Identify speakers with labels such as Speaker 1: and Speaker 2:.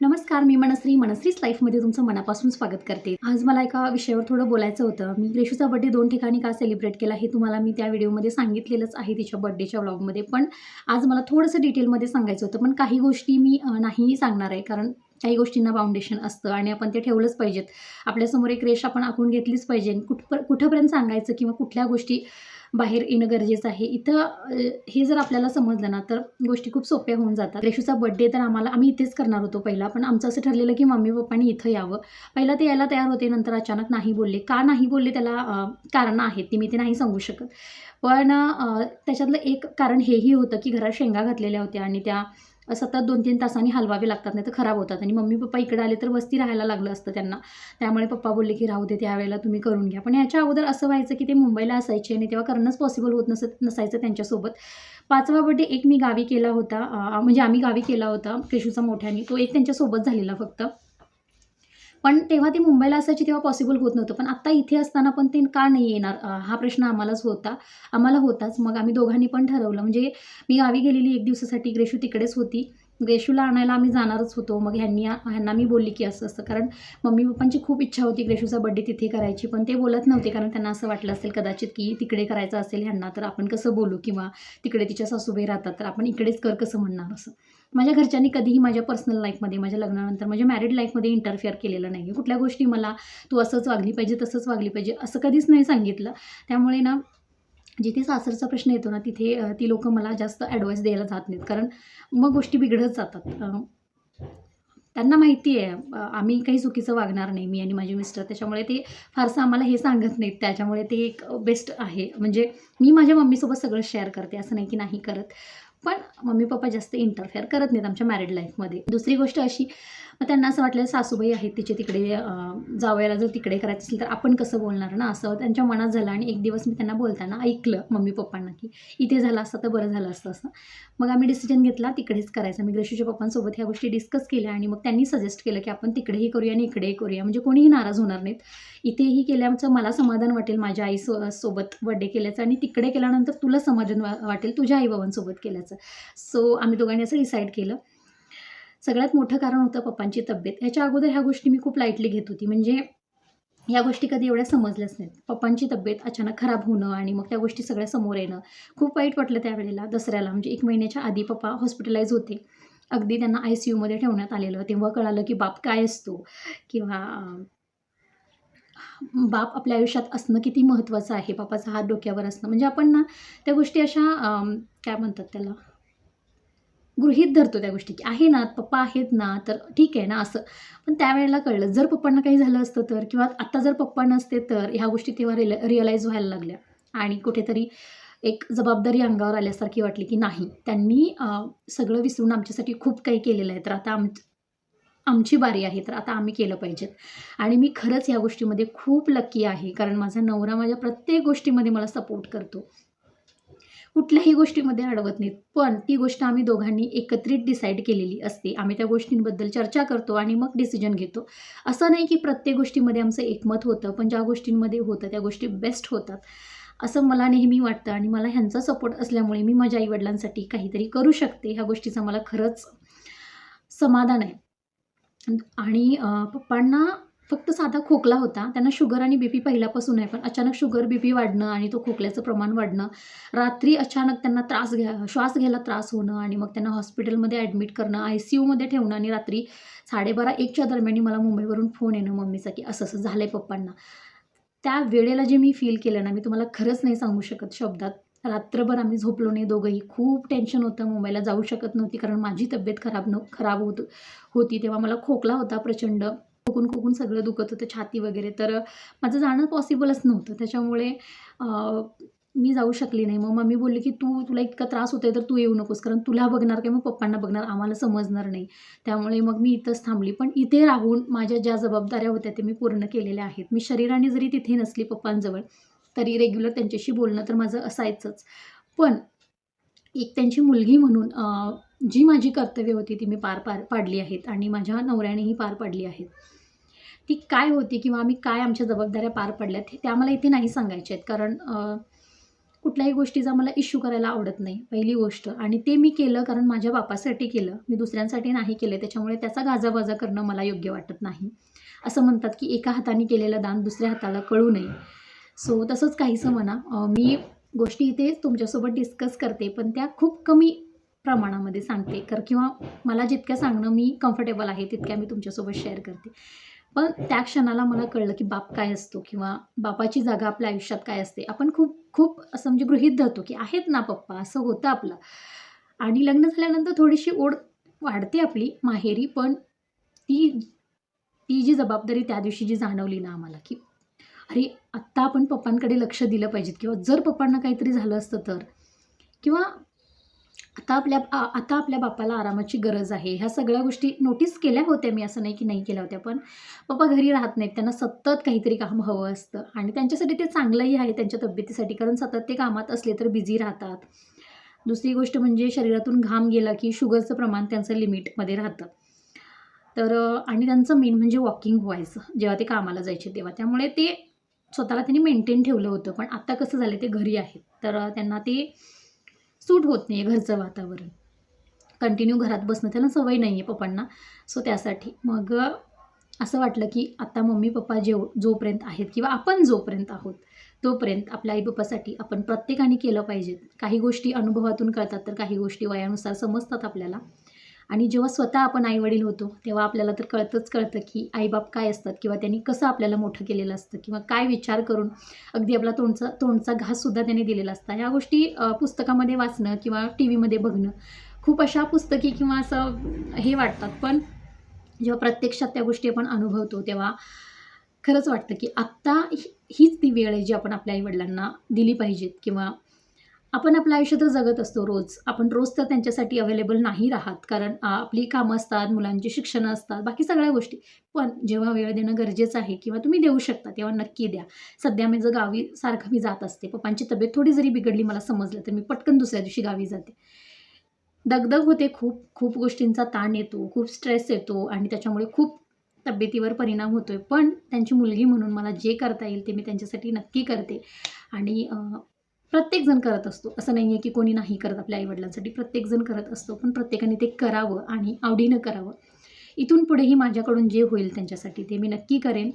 Speaker 1: नमस्कार मी मनश्री. मनश्रीच लाईफमध्ये तुमचं मनापासून स्वागत करते. आज मला एका विषयावर थोडं बोलायचं होतं. मी रेशूचा बड्डे दोन ठिकाणी का सेलिब्रेट केला हे तुम्हाला मी त्या व्हिडिओमध्ये सांगितलेलंच आहे तिच्या बड्डेच्या व्लॉगमध्ये पण आज मला थोडंसं डिटेलमध्ये सांगायचं होतं. पण काही गोष्टी मी नाही सांगणार आहे. कारण काही गोष्टींना फाउंडेशन असतं आणि आपण ते ठेवलंच पाहिजेत. आपल्यासमोर एक रेष आपण आखून घेतलीच पाहिजे. आणि कुठपर कुठंपर्यंत सांगायचं किंवा कुठल्या गोष्टी बाहेर येणं गरजेचं आहे. इथं हे जर आपल्याला समजलं ना तर गोष्टी खूप सोप्या होऊन जातात. रेशूचा बड्डे तर आम्हाला आम्ही इथेच करणार होतो पहिला. पण आमचं असं ठरलेलं की मम्मी पप्पानी इथं यावं. पहिला ते यायला तयार होते नंतर अचानक नाही बोलले. का नाही बोलले त्याला कारणं आहेत. ती मी ते नाही सांगू शकत. पण त्याच्यातलं एक कारण हेही होतं की घरात शेंगा घातलेल्या होत्या आणि त्या सतत दोन तीन तासांनी हलवावे लागतात नाही तर खराब होतात. आणि मम्मी पप्पा इकडे आले तर वस्ती राहायला लागलं असतं त्यांना. त्यामुळे पप्पा बोलले की राहू दे त्यावेळेला तुम्ही करून घ्या. पण याच्या अगोदर असं व्हायचं की ते मुंबईला असायचे आणि तेव्हा करणंच पॉसिबल होत नसत नसायचं त्यांच्यासोबत. पाचवा बड्डे एक मी गावी केला होता. म्हणजे आम्ही गावी केला होता केशूचा मोठ्याने. तो एक त्यांच्यासोबत झालेला फक्त. पण तेव्हा ते मुंबईला असायची तेव्हा पॉसिबल होत नव्हतं. पण आत्ता इथे असताना पण ते का नाही येणार? हा प्रश्न आम्हालाच होता. आम्हाला होताच. मग आम्ही दोघांनी पण ठरवलं. म्हणजे मी गावी गेलेली एक दिवसासाठी. ग्रेशू तिकडेच होती. ग्रेशूला आणायला आम्ही जाणारच होतो. मग ह्यांनी ह्यांना मी बोलली की असं असं. कारण मम्मी पप्पांची खूप इच्छा होती ग्रेशूचा बड्डे तिथे करायची. पण ते बोलत नव्हते. कारण त्यांना असं वाटलं असेल कदाचित की तिकडे करायचं असेल ह्यांना तर आपण कसं बोलू? किंवा तिकडे तिच्या सासूबाई राहतात तर आपण इकडेच कर कसं म्हणणार? असं. माझ्या घरच्यांनी कधीही माझ्या पर्सनल लाईफमध्ये माझ्या लग्नानंतर माझ्या मॅरिड लाईफमध्ये इंटरफेअर केलेलं नाही आहे कुठल्या गोष्टी मला तू असंच वागली पाहिजे तसंच वागली पाहिजे असं कधीच नाही सांगितलं. त्यामुळे ना जिथे सासरचा प्रश्न येतो ना तिथे ती लोकं मला जास्त ॲडवाईस द्यायला जात नाहीत. कारण मग गोष्टी बिघडत जातात. त्यांना माहिती आहे आम्ही काही चुकीचं वागणार नाही मी आणि माझे मिस्टर. त्याच्यामुळे ते फारसं आम्हाला हे सांगत नाहीत. त्याच्यामुळे ते एक बेस्ट आहे. म्हणजे मी माझ्या मम्मीसोबत सगळं शेअर करते. असं नाही की नाही करत. पण मम्मी पप्पा जास्त इंटरफेअर करत नाहीत आमच्या मॅरिड लाईफमध्ये दुसरी गोष्ट अशी मग त्यांना असं वाटलं सासूबाई आहेत तिचे तिकडे जावयाला जर तिकडे करायचं असेल तर आपण कसं बोलणार ना? असं त्यांच्या मनात झालं आणि एक दिवस मी त्यांना बोलताना ऐकलं मम्मी पप्पांना की इथे झालं असतं तर बरं झालं असतं असं. मग आम्ही डिसिजन घेतला तिकडेच करायचं. मी ग्रेशूच्या पप्पांसोबत ह्या गोष्टी डिस्कस केल्या आणि मग त्यांनी सजेस्ट केलं की आपण तिकडेही करूया आणि इकडेही करूया. म्हणजे कोणीही नाराज होणार नाहीत. इथेही केल्याचं मला समाधान वाटेल माझ्या आई सो सोबत बड्डे केल्याचं आणि तिकडे केल्यानंतर तुला समाधान वा वाटेल तुझ्या आईबाबांसोबत केल्याचं. सो आम्ही दोघांनी असं डिसाईड केलं. सगळ्यात मोठं कारण होतं पप्पांची तब्येत. ह्याच्या अगोदर ह्या गोष्टी मी खूप लाईटली घेत होती. म्हणजे या गोष्टी कधी एवढ्या समजल्याच नाहीत. पप्पांची तब्येत अचानक खराब होणं आणि मग त्या गोष्टी सगळ्या समोर येणं. खूप वाईट वाटलं त्यावेळेला दसऱ्याला. म्हणजे एक महिन्याच्या आधी पप्पा हॉस्पिटलाइज होते. अगदी त्यांना आय सी यूमध्ये ठेवण्यात आलेलं. तेव्हा कळालं की बाप काय असतो? किंवा बाप आपल्या आयुष्यात असणं किती महत्त्वाचं आहे? बापाचा हात डोक्यावर असणं. म्हणजे आपण ना त्या गोष्टी अशा काय म्हणतात त्याला? गृहित धरतो त्या गोष्टी की आहे ना पप्पा आहेत ना तर ठीक आहे ना असं. पण त्यावेळेला कळलं जर पप्पांना काही झालं असतं तर किंवा आत्ता जर पप्पा नसते तर ह्या गोष्टी तेव्हा रिल रिअलाईज व्हायला लागल्या. आणि कुठेतरी एक जबाबदारी अंगावर आल्यासारखी वाटली की नाही. त्यांनी सगळं विसरून आमच्यासाठी खूप काही केलेलं आहे. तर आता आम आमची बारी आहे तर आता आम्ही केलं पाहिजेत आणि मी खरंच या गोष्टीमध्ये खूप लक्की आहे कारण माझा नवरा माझ्या प्रत्येक गोष्टीमध्ये मला सपोर्ट करतो. कुठल्याही गोष्टीमध्ये अडवत नाहीत पण ती गोष्ट आम्ही दोघांनी एकत्रित डिसाईड केलेली असते. आम्ही त्या गोष्टींबद्दल चर्चा करतो आणि मग डिसिजन घेतो. असं नाही की प्रत्येक गोष्टीमध्ये आमचं एकमत होतं पण ज्या गोष्टींमध्ये होतं त्या गोष्टी बेस्ट होतात. असं मला नेहमी वाटतं आणि मला ह्यांचा सपोर्ट असल्यामुळे मी माझ्या आईवडिलांसाठी काहीतरी करू शकते. ह्या गोष्टीचं मला खरंच समाधान आहे. आणि पप्पांना फक्त साधा खोकला होता. त्यांना शुगर आणि बी पी पहिल्यापासून आहे. पण अचानक शुगर बी पी वाढणं आणि तो खोकल्याचं प्रमाण वाढणं रात्री अचानक त्यांना त्रास घ्या श्वास घ्यायला त्रास होणं आणि मग त्यांना हॉस्पिटलमध्ये ॲडमिट करणं आय सी यूमध्ये ठेवणं आणि रात्री साडेबारा एकच्या दरम्यान मला मुंबईवरून फोन येणं मम्मीचा की असं असं झालं आहे पप्पांना. त्या वेळेला जे मी फील केलं ना मी तुम्हाला खरंच नाही सांगू शकत शब्दात. रात्रभर आम्ही झोपलो नाही दोघंही. खूप टेन्शन होतं. मुंबईला जाऊ शकत नव्हती कारण माझी तब्येत खराब न खराब होत होती. तेव्हा मला खोकला होता प्रचंड. खोकून खोकून सगळं दुखत होतं छाती वगैरे. तर माझं जाणं पॉसिबलच नव्हतं. त्याच्यामुळे मी जाऊ शकली नाही. मग मम्मी बोलली की तू तुला इतका त्रास होतोय तर तू येऊ नकोस. कारण तुला बघणार काय मग पप्पांना बघणार. आम्हाला समजणार नाही. त्यामुळे मग मी इथंच थांबली. पण इथे राहून माझ्या ज्या जबाबदाऱ्या होत्या ते मी पूर्ण केलेल्या आहेत. मी शरीराने जरी तिथे नसली पप्पांजवळ तरी रेग्युलर त्यांच्याशी बोलणं तर माझं असायचंच. पण एक त्यांची मुलगी म्हणून जी माझी कर्तव्य होती ती मी पार पार पाडली आहेत आणि माझ्या नवऱ्यानेही पार पाडली आहेत. ती काय होती किंवा आम्ही काय आमच्या जबाबदाऱ्या पार पडल्यात हे त्या मला इथे नाही सांगायच्या आहेत. कारण कुठल्याही गोष्टीचा मला इश्यू करायला आवडत नाही पहिली गोष्ट. आणि ते मी केलं कारण माझ्या बापासाठी केलं. मी दुसऱ्यांसाठी नाही केलं त्याच्यामुळे त्याचा गाजाबाजा करणं मला योग्य वाटत नाही. असं म्हणतात की एका हाताने केलेलं दान दुसऱ्या हाताला कळू नये. सो तसंच काहीसं म्हणा. मी गोष्टी इथे तुमच्यासोबत डिस्कस करते पण त्या खूप कमी प्रमाणामध्ये सांगते. कर किंवा मला जितक्या सांगणं मी कम्फर्टेबल आहे तितक्या मी तुमच्यासोबत शेअर करते. पण त्या क्षणाला मला कळलं की बाप काय असतो किंवा बापाची जागा आपल्या आयुष्यात काय असते. आपण खूप खूप असं म्हणजे गृहीत धरतो की आहेत ना पप्पा असं होतं आपलं. आणि लग्न झाल्यानंतर थोडीशी ओढ वाढते आपली माहेरी पण ती ती जी जबाबदारी त्या दिवशी जी जाणवली ना आम्हाला की अरे आत्ता आपण पप्पांकडे लक्ष दिलं पाहिजेत किंवा जर पप्पांना काहीतरी झालं असतं तर. किंवा आता आपल्या आ- आता आपल्या बापाला आरामाची गरज आहे. ह्या सगळ्या गोष्टी नोटीस केल्या होत्या मी असं नाही की नाही केल्या होत्या. पण पप्पा घरी राहत नाहीत. त्यांना सतत काहीतरी काम हवं असतं. आणि त्यांच्यासाठी ते चांगलंही आहे त्यांच्या तब्येतीसाठी. कारण सतत ते कामात असले तर बिझी राहतात. दुसरी गोष्ट म्हणजे शरीरातून घाम गेला की शुगरचं प्रमाण त्यांचं लिमिटमध्ये राहतं. तर आणि त्यांचं मेन म्हणजे वॉकिंग व्हायचं. जेव्हा ते कामाला जायचे तेव्हा. त्यामुळे ते स्वतःला त्यांनी मेंटेन ठेवलं होतं. पण आता कसं झालं ते घरी आहेत. तर त्यांना ते सूट होत नाही आहे घरचं वातावरण. कंटिन्यू घरात बसणं त्यांना सवय नाही आहे पप्पांना. सो त्यासाठी. मग असं वाटलं की आता मम्मी पप्पा जेव जोपर्यंत आहेत किंवा आपण जोपर्यंत आहोत तोपर्यंत आपल्या आई बाप्पासाठी आपण प्रत्येकाने केलं पाहिजे. काही गोष्टी अनुभवातून कळतात तर काही गोष्टी वयानुसार समजतात आपल्याला. आणि जेव्हा स्वतः आपण आईवडील होतो तेव्हा आपल्याला तर कळतंच कळतं की आईबाप काय असतात किंवा त्यांनी कसं आपल्याला मोठं केलेलं असतं किंवा काय विचार करून अगदी आपला तोंडचा तोंडचा घाससुद्धा त्यांनी दिलेला असता. ह्या गोष्टी पुस्तकामध्ये वाचणं किंवा टी व्हीमध्ये बघणं खूप अशा पुस्तकी किंवा असं हे वाटतात. पण जेव्हा प्रत्यक्षात त्या गोष्टी आपण अनुभवतो तेव्हा खरंच वाटतं की आत्ता ही- हीच ती वेळ आहे जी आपण आपल्या आईवडिलांना दिली पाहिजेत किंवा आपण आपलं आयुष्य तर जगत असतो रोज. आपण रोज तर त्यांच्यासाठी अवेलेबल नाही राहत. कारण आपली कामं असतात मुलांची शिक्षणं असतात बाकी सगळ्या गोष्टी. पण जेव्हा वेळ देणं गरजेचं आहे किंवा तुम्ही देऊ शकता तेव्हा नक्की द्या. सध्या मी जर गावी सारखं मी जात असते पप्पांची तब्येत थोडी जरी बिघडली मला समजलं तर मी पटकन दुसऱ्या दिवशी गावी जाते. दगदग होते खूप खूप गोष्टींचा ताण येतो खूप स्ट्रेस येतो आणि त्याच्यामुळे खूप तब्येतीवर परिणाम होतो आहे पण त्यांची मुलगी म्हणून मला जे करता येईल ते मी त्यांच्यासाठी नक्की करते. आणि प्रत्येकजण करत असतो. असं नाही आहे की कोणी नाही करत आपल्या आईवडिलांसाठी. प्रत्येकजण करत असतो. पण प्रत्येकाने ते करावं आणि आवडीनं करावं. इथून पुढेही माझ्याकडून जे होईल त्यांच्यासाठी ते मी नक्की करेन.